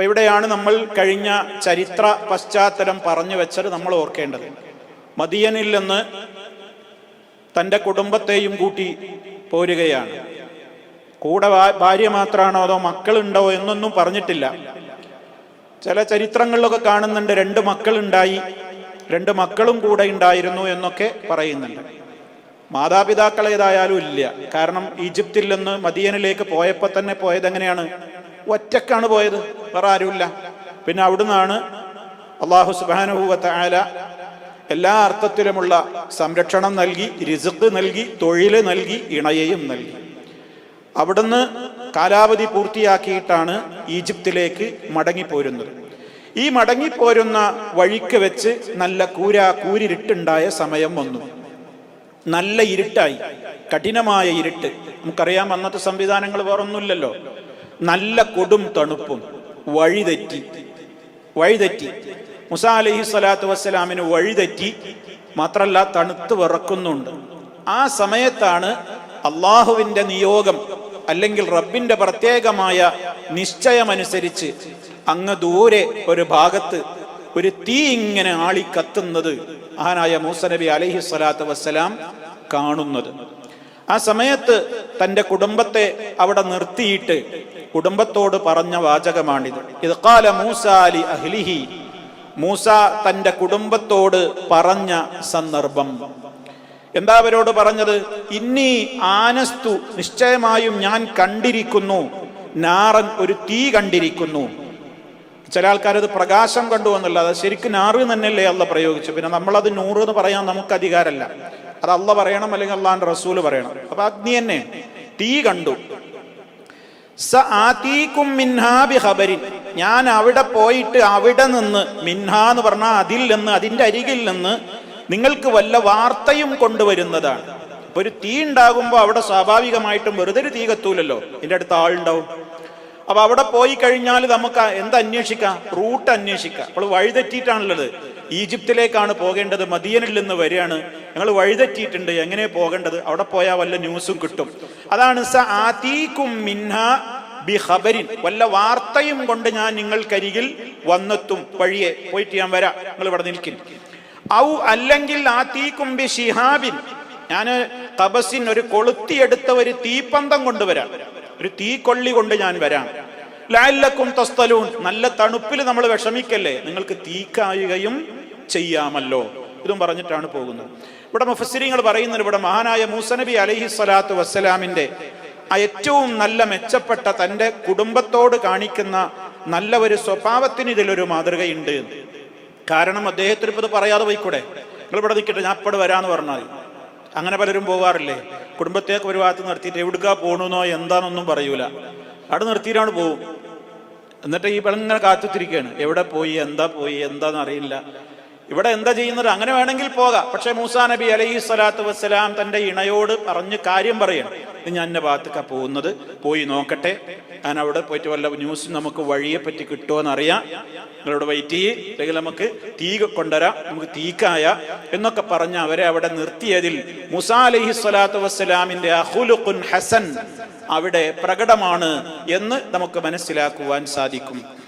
അപ്പൊ ഇവിടെയാണ് നമ്മൾ കഴിഞ്ഞ ചരിത്ര പശ്ചാത്തലം പറഞ്ഞു വെച്ചത് നമ്മൾ ഓർക്കേണ്ടത്. മദിയനിൽ നിന്ന് തന്റെ കുടുംബത്തെയും കൂട്ടി പോരുകയാണ്. കൂടെ ഭാര്യ മാത്രമാണോ അതോ മക്കളുണ്ടോ എന്നൊന്നും പറഞ്ഞിട്ടില്ല. ചില ചരിത്രങ്ങളിലൊക്കെ കാണുന്നുണ്ട് രണ്ട് മക്കളുണ്ടായി രണ്ട് മക്കളും കൂടെ ഉണ്ടായിരുന്നു എന്നൊക്കെ പറയുന്നുണ്ട്. മാതാപിതാക്കളേതായാലും ഇല്ല. കാരണം ഈജിപ്തിൽ നിന്ന് മദിയനിലേക്ക് പോയപ്പോൾ തന്നെ പോയത് എങ്ങനെയാണ് ഒറ്റക്കാണ് പോയത്. വേറെ ആരുമില്ല. പിന്നെ അവിടുന്നാണ് അള്ളാഹു സുബാനുഭൂവത്ത ആല എല്ലാ അർത്ഥത്തിലുമുള്ള സംരക്ഷണം നൽകി രിസുക്ക് നൽകി തൊഴിൽ നൽകി ഇണയെയും നൽകി. അവിടുന്ന് കാലാവധി പൂർത്തിയാക്കിയിട്ടാണ് ഈജിപ്തിലേക്ക് മടങ്ങിപ്പോരുന്നത്. ഈ മടങ്ങിപ്പോരുന്ന വഴിക്ക് വെച്ച് നല്ല കൂര കൂരിരുട്ടുണ്ടായ സമയം വന്നു. നല്ല ഇരുട്ടായി. കഠിനമായ ഇരുട്ട്. നമുക്കറിയാം അന്നത്തെ സംവിധാനങ്ങൾ വേറൊന്നുമില്ലല്ലോ. നല്ല കൊടും തണുപ്പും. വഴിതെറ്റി വഴിതെറ്റി മുസ അലഹി സ്വലാത്തു വസ്സലാമിന് വഴിതെറ്റി മാത്രല്ല തണുത്ത് വിറക്കുന്നുണ്ട്. ആ സമയത്താണ് അള്ളാഹുവിന്റെ നിയോഗം അല്ലെങ്കിൽ റബ്ബിന്റെ പ്രത്യേകമായ നിശ്ചയമനുസരിച്ച് അങ്ങ് ദൂരെ ഒരു ഭാഗത്ത് ഒരു തീ ഇങ്ങനെ ആളി കത്തുന്നത് മഹാനായ മൂസ നബി അലൈഹി സ്വലാത്തു വസ്സലാം കാണുന്നത്. ആ സമയത്ത് തന്റെ കുടുംബത്തെ അവിടെ നിർത്തിയിട്ട് കുടുംബത്തോട് പറഞ്ഞ വാചകമാണിത്. ഇത് കാല മൂസാലി അഹ്ലിഹി. മൂസ തന്റെ കുടുംബത്തോട് പറഞ്ഞ സന്ദർഭം. എന്താ അവരോട് പറഞ്ഞത്? ഇന്നി ആനസ്തു നിശ്ചയമായും ഞാൻ കണ്ടിരിക്കുന്നു. നാറൻ ഒരു തീ കണ്ടിരിക്കുന്നു. ചില ആൾക്കാരത് പ്രകാശം കണ്ടു എന്നല്ല അത് ശരിക്കും നാറ് തന്നെയല്ലേ അല്ല പ്രയോഗിച്ചു പിന്നെ നമ്മളത് നൂറ് എന്ന് പറയാൻ നമുക്ക് അധികാരമല്ല അത് അള്ള പറയണം അല്ലെങ്കിൽ അള്ളാന്റെ റസൂൽ പറയണം. അപ്പൊ അഗ്നി തന്നെ. തീ കണ്ടു. ഞാൻ അവിടെ പോയിട്ട് അവിടെ നിന്ന് മിൻഹ എന്ന് പറഞ്ഞാൽ അതിൽ നിന്ന് അതിന്റെ അരികിൽ നിന്ന് നിങ്ങൾക്ക് വല്ല വാർത്തയും കൊണ്ടുവരുന്നതാണ്. ഇപ്പൊ ഒരു തീ ഉണ്ടാകുമ്പോൾ അവിടെ സ്വാഭാവികമായിട്ടും വെറുതെ ഒരു തീ കത്തൂലല്ലോ. ഇതിന്റെ അടുത്ത് ആളുണ്ടാവും. അപ്പൊ അവിടെ പോയി കഴിഞ്ഞാൽ നമുക്ക് എന്ത് അന്വേഷിക്കാം? റൂട്ട് അന്വേഷിക്കാം. അപ്പോൾ വഴിതെറ്റിയിട്ടാണുള്ളത്. ഈജിപ്തിലേക്കാണ് പോകേണ്ടത്. മദിയനിൽ നിന്ന് വരികയാണ്. ഞങ്ങൾ വഴിതെറ്റിയിട്ടുണ്ട്. എങ്ങനെ പോകേണ്ടത്? അവിടെ പോയാൽ വല്ല ന്യൂസും കിട്ടും. അതാണ് സ ആതീക്കും മിൻഹ ബിഖബരിൻ. വല്ല വാർത്തയും കൊണ്ട് ഞാൻ നിങ്ങൾക്കരികിൽ വന്നെത്തും. വഴിയെ പോയിട്ട് ഞാൻ വരാം. നിങ്ങൾ ഇവിടെ നിൽക്കും ഔ അല്ലെങ്കിൽ ആ തീക്കുംബി ഷിഹാബിൻ ഞാൻ തപസിൻ ഒരു കൊളുത്തിയെടുത്ത ഒരു തീപ്പന്തം കൊണ്ടുവരാം. ഒരു തീക്കൊള്ളി കൊണ്ട് ഞാൻ വരാം. ലാല്ലക്കും തസ്തലൂൺ. നല്ല തണുപ്പിൽ നമ്മൾ വിഷമിക്കല്ലേ? നിങ്ങൾക്ക് തീക്കായുകയും ചെയ്യാമല്ലോ. ഇതും പറഞ്ഞിട്ടാണ് പോകുന്നത്. ഇവിടെ മുഫസ്സിരിങ്ങൾ പറയുന്നത് ഇവിടെ മഹാനായ മൂസനബി അലഹി സ്വലാത്തു വസ്സലാമിന്റെ ആ ഏറ്റവും നല്ല മെച്ചപ്പെട്ട തന്റെ കുടുംബത്തോട് കാണിക്കുന്ന നല്ല ഒരു സ്വഭാവത്തിന് ഇതിലൊരു മാതൃകയുണ്ട്. കാരണം അദ്ദേഹത്തിന് ഇപ്പൊ ഇത് പറയാതെ പോയിക്കൂടെ? നിങ്ങൾ ഇവിടെ നിൽക്കട്ടെ ഞാൻ ഇപ്പോഴും വരാന്ന് പറഞ്ഞാൽ അങ്ങനെ പലരും പോകാറില്ലേ? കുടുംബത്തേക്ക് ഒരു ഭാഗത്ത് നിർത്തിയിട്ട് എവിടുക്കാ പോണെന്നോ എന്താണെന്നൊന്നും പറയൂല. അവിടെ നിർത്തിയിട്ടാണ് പോവും. എന്നിട്ട് ഈ പെണ്ണിങ്ങനെ കാത്തുത്തിരിക്കുകയാണ്. എവിടെ പോയി എന്താ പോയി എന്താന്ന് അറിയില്ല. ഇവിടെ എന്താ ചെയ്യുന്നത്? അങ്ങനെ വേണമെങ്കിൽ പോകാം. പക്ഷെ മൂസാ നബി അലൈഹി സ്വലാത്തു വസ്സലാം തന്റെ ഇണയോട് പറഞ്ഞ് കാര്യം പറയണം. ഇത് ഞാൻ എന്റെ ഭാഗത്തൊക്കെ പോകുന്നത്. പോയി നോക്കട്ടെ. ഞാൻ അവിടെ പോയിട്ട് വല്ല ന്യൂസ് നമുക്ക് വഴിയെ പറ്റി കിട്ടുമോ എന്നറിയാം നിങ്ങളോട് വെയിറ്റ് ചെയ്യ്. അല്ലെങ്കിൽ നമുക്ക് തീ കൊണ്ടുവരാം. നമുക്ക് തീക്കായ എന്നൊക്കെ പറഞ്ഞ് അവരെ അവിടെ നിർത്തിയതിൽ മുസാ അലൈഹി സ്വലാത്തു വസ്സലാമിന്റെ അഹുലുഖുൻ ഹസൻ അവിടെ പ്രകടമാണ് എന്ന് നമുക്ക് മനസ്സിലാക്കുവാൻ സാധിക്കും.